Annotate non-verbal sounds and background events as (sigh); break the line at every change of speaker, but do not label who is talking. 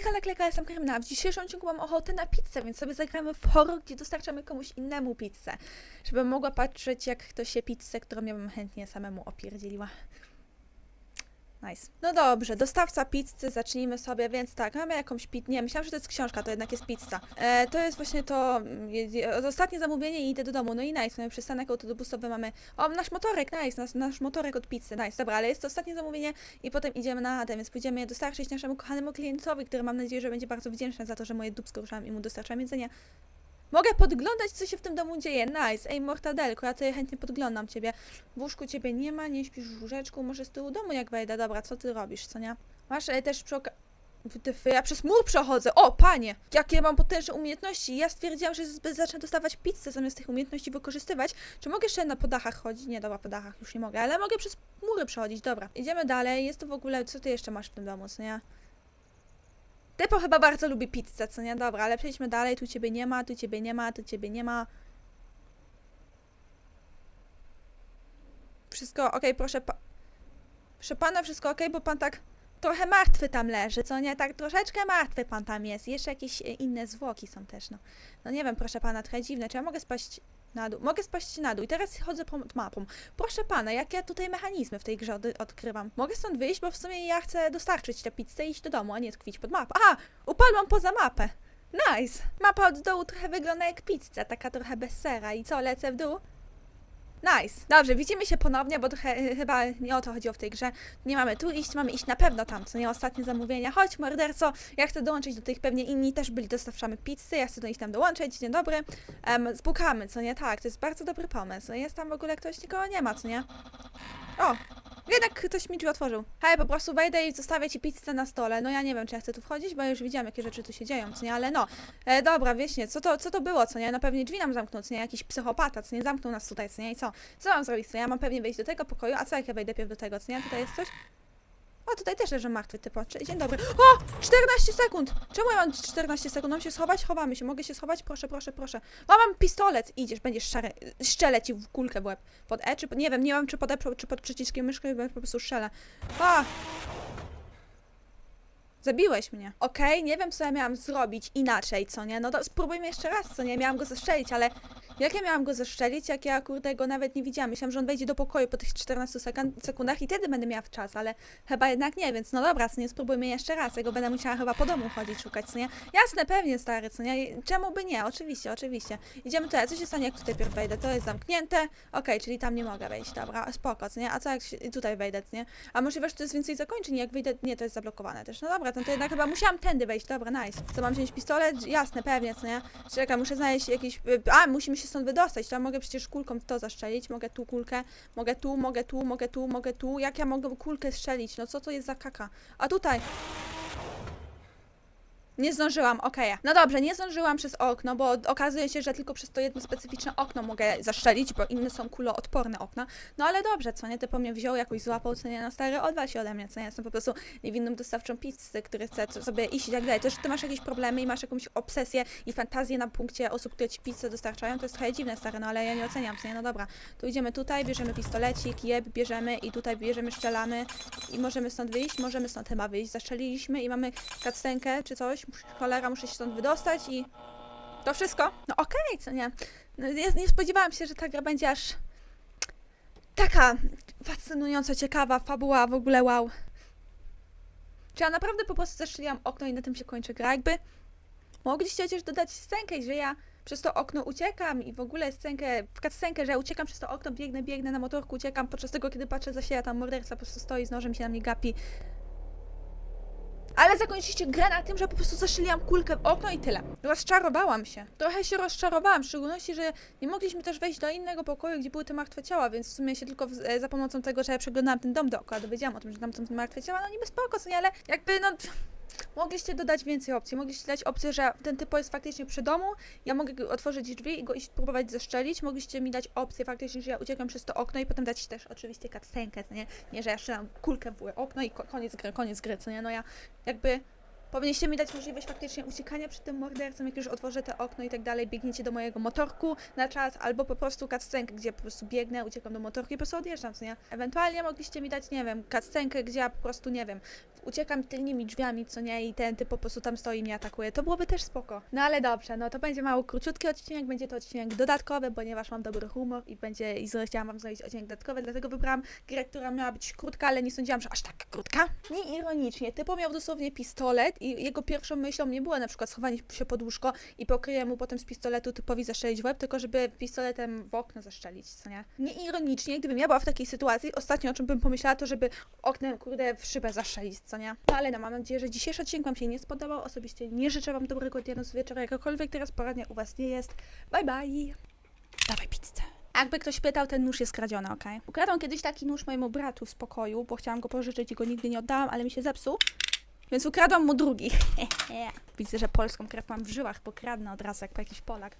Hejka, naklejka, jestem Karmina. W dzisiejszym odcinku mam ochotę na pizzę, więc sobie zagramy w horror, gdzie dostarczamy komuś innemu pizzę. Żebym mogła patrzeć, jak ktoś się pizzę, którą ja bym chętnie samemu opierdzieliła. Nice. No dobrze, dostawca pizzy, zacznijmy sobie, więc tak, mamy jakąś pizzę. Nie, myślałam, że to jest książka, to jednak jest pizza. E, to jest właśnie to mm, ostatnie zamówienie i idę do domu. No i nice, mamy przystanek autobusowy, mamy... O, nasz motorek, nice, nasz, nasz motorek od pizzy, nice, dobra, ale jest to ostatnie zamówienie i potem idziemy na chatę, więc pójdziemy je dostarczyć naszemu kochanemu klientowi, który mam nadzieję, że będzie bardzo wdzięczny za to, że moje dupsko ruszałam i mu dostarczam jedzenie. Mogę podglądać, co się w tym domu dzieje. Nice. Ej, Mortadelko, ja tutaj chętnie podglądam ciebie. W łóżku ciebie nie ma, nie śpisz w łóżeczku, może z tyłu domu jak wejdę. Dobra, co ty robisz, co nie? Masz e, też przy okazji... Ja przez mur przechodzę. O, panie! Jakie mam potężne umiejętności. Ja stwierdziłam, że zacznę dostawać pizzę zamiast tych umiejętności wykorzystywać. Czy mogę jeszcze na podachach chodzić? Nie, dobra, po dachach już nie mogę, ale mogę przez mury przechodzić. Dobra, idziemy dalej. Jest tu w ogóle... Co ty jeszcze masz w tym domu, co nie? Typo chyba bardzo lubi pizzę, co nie? Dobra, ale przejdźmy dalej. Tu ciebie nie ma, tu ciebie nie ma, tu ciebie nie ma. Wszystko okej, proszę pa... Proszę pana, wszystko okej, bo pan tak trochę martwy tam leży, co nie? Tak troszeczkę martwy pan tam jest. Jeszcze jakieś e, inne zwłoki są też, no. No nie wiem, proszę pana, trochę dziwne. Czy ja mogę spaść na dół? Mogę spaść na dół. I teraz chodzę pod mapą. Proszę pana, jak ja tutaj mechanizmy w tej grze od odkrywam? Mogę stąd wyjść, bo w sumie ja chcę dostarczyć tę pizzę i iść do domu, a nie tkwić pod mapę. Aha! Upadłam poza mapę. Nice! Mapa od dołu trochę wygląda jak pizza, taka trochę bez sera. I co, lecę w dół? Nice. Dobrze, widzimy się ponownie, bo trochę chyba nie o to chodziło w tej grze. Nie mamy tu iść, mamy iść na pewno tam, co nie ostatnie zamówienia. Chodź, morderco, ja chcę dołączyć do tych, pewnie inni też byli dostawcami pizzy, ja chcę do nich tam dołączyć, dzień dobry. Um, spukamy, co nie? Tak, to jest bardzo dobry pomysł. Jest tam w ogóle ktoś, nikogo nie ma, co nie? O, jednak ktoś mi drzwi otworzył. Hej, po prostu wejdę i zostawię ci pizzę na stole. No ja nie wiem, czy ja chcę tu wchodzić, bo już widziałam, jakie rzeczy tu się dzieją, co nie? Ale no, e, dobra, wieśnie, co to, co to było, co nie? No pewnie drzwi nam zamknął, co nie? Jakiś psychopata, co nie? Zamknął nas tutaj, co nie? I co? Co mam zrobić, co nie? Ja mam pewnie wejść do tego pokoju, a co jak ja wejdę pierw do tego, co nie? Tutaj jest coś? O, tutaj też leży martwy. Cze- Dzień dobry. O! 14 sekund! Czemu ja mam 14 sekund? Mam się schować? Chowamy się. Mogę się schować? Proszę, proszę, proszę. O, mam pistolet! Idziesz, będziesz szary. Szczelę ci w kulkę w łeb. Pod E czy... Nie wiem, nie wiem czy pod E, czy pod przyciskiem myszki, bo po prostu strzelę. A! Zabiłeś mnie. Okej, nie wiem co ja miałam zrobić inaczej, co nie? No to spróbujmy jeszcze raz, co nie? Miałam go zestrzelić, ale jak ja miałam go zestrzelić, jak ja kurde go nawet nie widziałam? Myślałam, że on wejdzie do pokoju po tych 14 sekund, sekundach i wtedy będę miała czas, ale chyba jednak nie, więc no dobra, co nie? Spróbujmy jeszcze raz. Ja go będę musiała chyba po domu chodzić, szukać, co nie? Jasne, pewnie, stary, co nie? Czemu by nie? Oczywiście, oczywiście. Idziemy tutaj. Co się stanie, jak tutaj pierw wejdę? To jest zamknięte. Okej, czyli tam nie mogę wejść, dobra, spoko, co nie? A co jak tutaj wejdę, co nie? A możliwe, że to jest więcej zakończeń, jak wyjdę... Nie, to jest zablokowane też. No dobra, to, to jednak chyba musiałam tędy wejść, dobra, nice. Co, mam wziąć pistolet? Jasne, pewnie, co nie? Czekaj, muszę znaleźć jakiś... y, A, musimy się stąd wydostać, to ja mogę przecież kulką w to zastrzelić, mogę tu kulkę, mogę tu, mogę tu, mogę tu, mogę tu. Jak ja mogę kulkę strzelić? No co to jest za kaka? A tutaj... Nie zdążyłam, okej. No dobrze, nie zdążyłam przez okno, bo okazuje się, że tylko przez to jedno specyficzne okno mogę zaszczelić, bo inne są kuloodporne okna. No ale dobrze, co nie? Ty po mnie wziął, jakoś złapał, co nie? Na stary, odwal się ode mnie, co nie? Jestem po prostu niewinną dostawczą pizzy, który chce sobie iść i tak dalej. To, że ty masz jakieś problemy i masz jakąś obsesję i fantazję na punkcie osób, które ci pizzę dostarczają, to jest trochę dziwne, stary, no ale ja nie oceniam, co nie? No dobra, to idziemy tutaj, bierzemy pistolecik, jeb, bierzemy i tutaj bierzemy, strzelamy i możemy stąd wyjść, możemy stąd chyba wyjść. Zaszczeliliśmy i mamy kactenkę czy coś. Cholera, muszę się stąd wydostać i to wszystko. No okej, co nie? No, nie, nie spodziewałam się, że ta gra będzie aż taka fascynująca, ciekawa, fabuła, w ogóle wow. Czy ja naprawdę po prostu zeszliłam okno i na tym się kończy gra? Jakby mogliście chociaż dodać scenkę, że ja przez to okno uciekam i w ogóle scenkę, w scenkę, że ja uciekam przez to okno, biegnę, biegnę na motorku, uciekam, podczas tego, kiedy patrzę za siebie, tam morderca po prostu stoi z nożem się na mnie gapi. Ale zakończyliście grę na tym, że po prostu zastrzeliłam kulkę w okno i tyle. Rozczarowałam się. Trochę się rozczarowałam, w szczególności, że nie mogliśmy też wejść do innego pokoju, gdzie były te martwe ciała, więc w sumie się tylko w, e, za pomocą tego, że ja przeglądałam ten dom dookoła, dowiedziałam o tym, że tam są martwe ciała, no niby spoko, co nie, ale jakby no... Mogliście dodać więcej opcji. Mogliście dać opcję, że ten typo jest faktycznie przy domu, ja mogę otworzyć drzwi i go iść próbować zeszczelić. Mogliście mi dać opcję faktycznie, że ja uciekam przez to okno i potem dać też oczywiście cutscenkę, nie? Nie, że ja strzelam kulkę w okno i ko- koniec gry, koniec gry, co nie? No ja jakby Powinniście mi dać możliwość faktycznie uciekania przed tym mordercą, jak już otworzę te okno i tak dalej, biegniecie do mojego motorku na czas, albo po prostu cutscenkę, gdzie po prostu biegnę, uciekam do motorku i po prostu odjeżdżam, co nie? Ewentualnie mogliście mi dać, nie wiem, cutscenkę, gdzie ja po prostu, nie wiem, uciekam tylnymi drzwiami, co nie, i ten typ po prostu tam stoi i mnie atakuje. To byłoby też spoko. No ale dobrze, no to będzie mało króciutki odcinek, będzie to odcinek dodatkowy, ponieważ mam dobry humor i będzie, i chciałam wam zrobić odcinek dodatkowy, dlatego wybrałam grę, która miała być krótka, ale nie sądziłam, że aż tak krótka. Nie ironicznie, typo miał dosłownie pistolet i jego pierwszą myślą nie było na przykład schowanie się pod łóżko i pokryję mu potem z pistoletu typowi zaszczelić w łeb, tylko żeby pistoletem w okno zaszczelić, co nie? Nie ironicznie, gdybym ja była w takiej sytuacji, ostatnio o czym bym pomyślała, to żeby oknem, kurde, w szybę zaszczelić, co nie? No ale no, mam nadzieję, że dzisiejszy odcinek wam się nie spodobał. Osobiście nie życzę wam dobrego dnia, nocy, wieczora, jakakolwiek teraz poradnia u was nie jest. Bye bye! Dawaj pizzę. Jakby ktoś pytał, ten nóż jest kradziony, okej? Ukradłam kiedyś taki nóż mojemu bratu z pokoju, bo chciałam go pożyczyć i go nigdy nie oddałam, ale mi się zepsuł. Więc ukradłam mu drugi. (laughs) Widzę, że polską krew mam w żyłach, bo kradnę od razu jak jakiś Polak.